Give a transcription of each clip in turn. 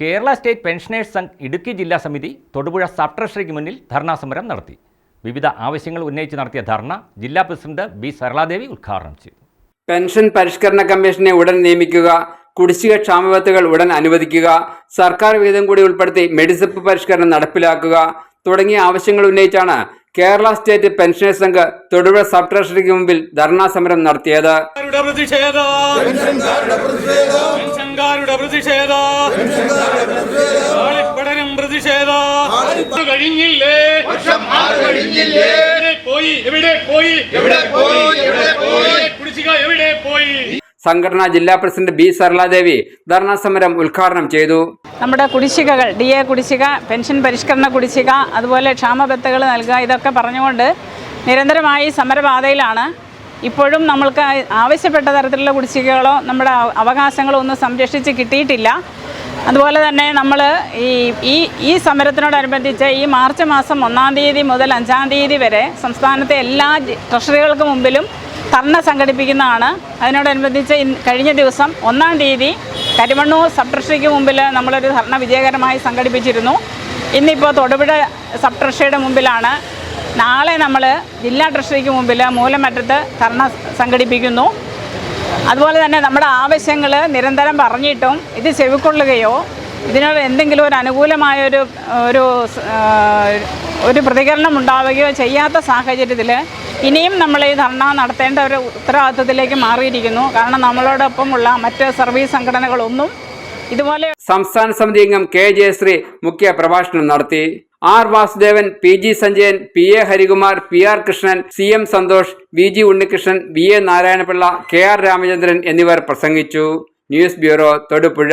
Kerala state pensioners Sangh Idukki ജില്ലാ സമിതി Thodupuzha sub ട്രഷറിക്ക് മുന്നിൽ ധർണാ സമരം നടത്തി. വിവിധ ആവശ്യങ്ങൾ ഉന്നയിച്ച് നടത്തിയ ധർണ ജില്ലാ പ്രസിഡന്റ് ബി സരളാദേവി ഉദ്ഘാടനം ചെയ്തു. പെൻഷൻ പരിഷ്കരണ കമ്മീഷനെ ഉടൻ നിയമിക്കുക കുടിശ്ശിക ക്ഷാമബത്തുകൾ ഉടൻ അനുവദിക്കുക സർക്കാർ വീതം കൂടി ഉൾപ്പെടുത്തി മെഡിസപ്പ് പരിഷ്കരണം നടപ്പിലാക്കുക തുടങ്ങിയ ആവശ്യങ്ങൾ ഉന്നയിച്ചാണ് Kerala state pensioners Sangh Thodupuzha sub ട്രഷറിക്ക് മുമ്പിൽ ധർണാ സമരം നടത്തിയത്. പെൻഷൻകാരുടെ പ്രതിഷേധം പ്രതിഷേധ. ആളിപ്പടരും പ്രതിഷേധം. കഴിഞ്ഞില്ലേ? എവിടെ പോയി? എവിടെ പോയി? എവിടെ പോയി? എവിടെ പോയി? കുടിശ്ശിക? എവിടെ പോയി? സംഘടനാ ജില്ലാ പ്രസിഡന്റ് ബി സരളാദേവി ധർണാ സമരം ഉദ്ഘാടനം ചെയ്തു. നമ്മുടെ കുടിശ്ശികകൾ ഡി എ കുടിശ്ശിക പെൻഷൻ പരിഷ്കരണ കുടിശ്ശിക അതുപോലെ ക്ഷാമബത്തകൾ നൽകുക ഇതൊക്കെ പറഞ്ഞുകൊണ്ട് നിരന്തരമായി സമരപാതയിലാണ് ഇപ്പോഴും നമ്മൾക്ക് ആവശ്യപ്പെട്ട തരത്തിലുള്ള കുടിശ്ശികകളോ നമ്മുടെ അവകാശങ്ങളോ ഒന്നും സംരക്ഷിച്ച് കിട്ടിയിട്ടില്ല. അതുപോലെ തന്നെ നമ്മൾ ഈ ഈ ഈ സമരത്തിനോടനുബന്ധിച്ച് ഈ മാർച്ച് മാസം ഒന്നാം തീയതി മുതൽ അഞ്ചാം തീയതി വരെ സംസ്ഥാനത്തെ എല്ലാ ട്രഷറികൾക്ക് മുമ്പിലും ധർണ സംഘടിപ്പിക്കുന്നതാണ്. അതിനോടനുബന്ധിച്ച് കഴിഞ്ഞ ദിവസം ഒന്നാം തീയതി കരിമണ്ണൂർ സബ് ട്രഷറിക്ക് മുമ്പിൽ നമ്മളൊരു ധർണ വിജയകരമായി സംഘടിപ്പിച്ചിരുന്നു. ഇന്നിപ്പോൾ തൊടുപുഴ സബ് ട്രഷറിയുടെ മുമ്പിലാണ് നാളെ നമ്മൾ ജില്ലാ ട്രഷറിക്ക് മുമ്പിൽ മൂലമറ്റത്ത് ധർണ സംഘടിപ്പിക്കുന്നു. അതുപോലെ തന്നെ നമ്മുടെ ആവശ്യങ്ങൾ നിരന്തരം പറഞ്ഞിട്ടും ഇത് ചെവിക്കൊള്ളുകയോ ഇതിനോട് എന്തെങ്കിലും ഒരു അനുകൂലമായൊരു ഒരു ഒരു പ്രതികരണം ഉണ്ടാവുകയോ ചെയ്യാത്ത സാഹചര്യത്തിൽ ഇനിയും നമ്മൾ ഈ ധർണ നടത്തേണ്ട ഒരു ഉത്തരവാദിത്വത്തിലേക്ക് മാറിയിരിക്കുന്നു. കാരണം നമ്മളോടൊപ്പമുള്ള മറ്റ് സർവീസ് സംഘടനകളൊന്നും ഇതുപോലെ സംസ്ഥാന സമിതി അംഗം കെ ജയശ്രീ മുഖ്യ പ്രഭാഷണം നടത്തി. R Vasudevan P G Sanjayan P A Harikumar P R Krishnan C M Santhosh V G Unnikrishnan V A Narayanapillai K R Ramachandran എന്നിവർ പ്രസംഗിച്ചു. News bureau Thodupuzha.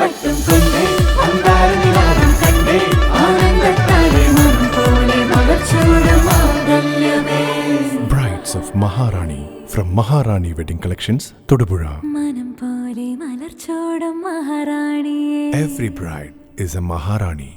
കല്യാണപ്പട്ടും കൊണ്ടേ അന്താരനിലാവും കണ്ടേ ആനന്ദത്താലെ മനം പോലെ മാംഗല്യമേ Brides of Maharani from Maharani Wedding Collections, Todupuzha. മനം പോലെ മലർച്ചോടും മഹാറാണിയേ Every bride is a Maharani.